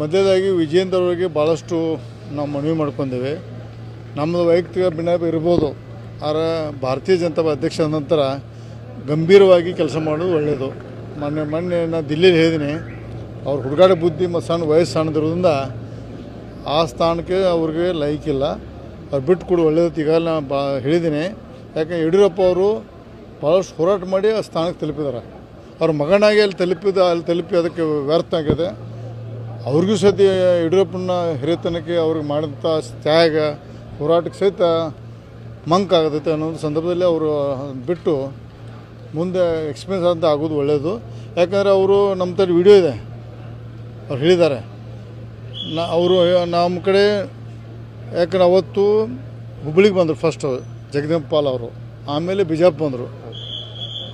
ಮೊದಲೇದಾಗಿ ವಿಜೇಂದ್ರ ಅವರಿಗೆ ಭಾಳಷ್ಟು ನಾವು ಮನವಿ ಮಾಡ್ಕೊಂಡೇವೆ. ನಮ್ಮದು ವೈಯಕ್ತಿಕ ಭಿನ್ನಾಭ ಇರ್ಬೋದು. ಆದರೆ ಭಾರತೀಯ ಜನತಾ ಅಧ್ಯಕ್ಷ ನಂತರ ಗಂಭೀರವಾಗಿ ಕೆಲಸ ಮಾಡೋದು ಒಳ್ಳೆಯದು ಮೊನ್ನೆ ಮೊನ್ನೆ ನಾನು ದಿಲ್ಲಿಲಿ ಹೇಳಿದ್ದೀನಿ, ಅವ್ರ ಹುಡುಗಾಟ ಬುದ್ಧಿ ಮತ್ತು ಸಣ್ಣ ವಯಸ್ಸು ಸಣ್ಣದಿರೋದ್ರಿಂದ ಆ ಸ್ಥಾನಕ್ಕೆ ಅವ್ರಿಗೆ ಲೈಕ್ ಇಲ್ಲ. ಅವ್ರು ಬಿಟ್ಟು ಕೊಡು ಒಳ್ಳೇದು ಈಗ ನಾನು ಬಾ, ಹೇಳಿದ್ದೀನಿ. ಯಾಕೆ ಯಡಿಯೂರಪ್ಪ ಅವರು ಭಾಳಷ್ಟು ಹೋರಾಟ ಮಾಡಿ ಆ ಸ್ಥಾನಕ್ಕೆ ತಲುಪಿದ್ದಾರೆ. ಅವ್ರ ಮಗನಾಗಿ ಅಲ್ಲಿ ತಲುಪಿದ, ಅಲ್ಲಿ ತಲುಪಿ ಅದಕ್ಕೆ ವ್ಯರ್ಥ ಆಗಿದೆ. ಅವ್ರಿಗೂ ಸಹಿತ ಯಡಿಯೂರಪ್ಪನ ಹಿರಿಯತನಕ್ಕೆ ಅವ್ರಿಗೆ ಮಾಡಿದಂಥ ತ್ಯಾಗ, ಹೋರಾಟಕ್ಕೆ ಸಹಿತ ಮಂಕ್ ಆಗತೈತೆ ಅನ್ನೋ ಸಂದರ್ಭದಲ್ಲಿ ಅವರು ಬಿಟ್ಟು ಮುಂದೆ ಎಕ್ಸ್ಪೀರಿಯನ್ಸ್ ಅಂತ ಆಗೋದು ಒಳ್ಳೆಯದು ಯಾಕಂದರೆ ಅವರು ನಮ್ಮ ತಡೆ ವಿಡಿಯೋ ಇದೆ. ಅವ್ರು ಹೇಳಿದ್ದಾರೆ. ನಾ ಅವರು ನಮ್ಮ ಕಡೆ ಯಾಕಂದ್ರೆ ಅವತ್ತು ಹುಬ್ಬಳ್ಳಿಗೆ ಬಂದರು ಫಸ್ಟ್ ಪಾಲ್ ಅವರು. ಆಮೇಲೆ ಬಿಜಾಪುರ ಬಂದರು.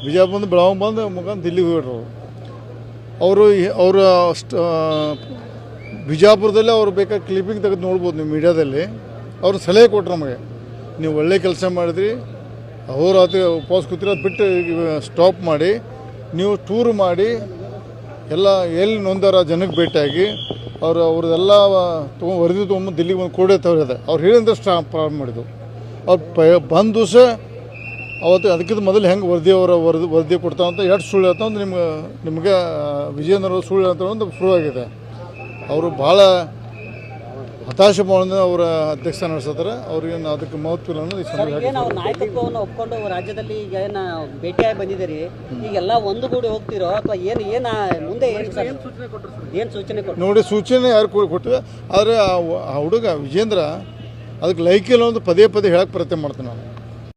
ಬಿಜಾಪುರ ಬಂದು ಬೆಳಗಾವಿ ಬಂದು ಮುಖಾಂತರ ದಿಲ್ಲಿಗೆ ಹೋಗಿಡ್ರು ಅವರು. ಅವರು ಅಷ್ಟು ಬಿಜಾಪುರದಲ್ಲಿ ಅವ್ರು ಬೇಕಾದ ಕ್ಲಿಪ್ಪಿಂಗ್ ತೆಗೆದು ನೋಡ್ಬೋದು ನೀವು ಮೀಡಿಯಾದಲ್ಲಿ. ಅವರು ಸಲಹೆ ಕೊಟ್ಟರು ನಮಗೆ. ನೀವು ಒಳ್ಳೆ ಕೆಲಸ ಮಾಡಿದ್ರಿ. ಅಹೋರಾತ್ರಿ ಉಪವಾಸ ಕೂತಿರೋದು ಬಿಟ್ಟು ಸ್ಟಾಪ್ ಮಾಡಿ. ನೀವು ಟೂರ್ ಮಾಡಿ. ಎಲ್ಲ ಎಲ್ಲಿ ನೊಂದಾರ ಜನಕ್ಕೆ ಭೇಟಿಯಾಗಿ. ಅವರು ಅವ್ರದ್ದೆಲ್ಲ ತೊಗೊಂಡು ವರದಿ ತೊಗೊಂಬಂದು ದಿಲ್ಲಿಗೆ ಬಂದು ಕೂಡ ತವರಿದೆ ಅವ್ರು ಹೇಳಿದ್ರೆ ಸ್ಟಾಪ್ ಪ್ರಾರಂಭ ಮಾಡಿದ್ದು. ಅವ್ರು ಪ, ಬಂದ ದಿವಸ ಅವತ್ತು ಅದಕ್ಕಿಂತ ಮೊದಲು ಹೆಂಗೆ ವರದಿ ಅವರ ವರದಿ ವರದಿ ಕೊಡ್ತಾವಂತ ಎಷ್ಟು ಸುಳ್ಳು ಹೇಳ್ತಾವ ಅಂತ ನಿಮ್ಗೆ ನಿಮಗೆ ವಿಜಯನಗರ ಸುಳ್ಳು ಹೇಳ್ತಾವ ಅಂತ ಪ್ರೂವ್ ಆಗಿದೆ. ಅವರು ಭಾಳ ಹತಾಶೆ ಮಾಡೋದು ಅವರ ಅಧ್ಯಕ್ಷ ನಡೆಸತ್ತಾರೆ ಅವ್ರಿಗೆ ನಾವು ಅದಕ್ಕೆ ಮಹತ್ವ ಇಲ್ಲ ಈ ಸಂದರ್ಭ ಏನು ನಾಯಕತ್ವವನ್ನು ಒಪ್ಕೊಂಡು ರಾಜ್ಯದಲ್ಲಿ ಈಗ ಏನ ಭೇಟಿಯಾಗಿ ಬಂದಿದ್ದೀರಿ? ಈಗೆಲ್ಲ ಒಂದುಗೂಡಿ ಹೋಗ್ತಿರೋ ಅಥವಾ ಏನು ಏನ ಮುಂದೆ ಏನು ಸರ್? ಏನು ಸೂಚನೆ ಕೊಟ್ಟು ನೋಡಿ ಸೂಚನೆ ಯಾರು ಕೊಟ್ಟಿದೆ ಕೊಟ್ಟಿವೆ ಆದರೆ ಆ ಆ ಹುಡುಗ ವಿಜೇಂದ್ರ ಅದಕ್ಕೆ ಲೈಕಿಲ್ಲ ಒಂದು ಪದೇ ಪದೇ ಹೇಳಕ್ಕೆ ಪ್ರಯತ್ನ ಮಾಡ್ತೀನಿ ನಾನು.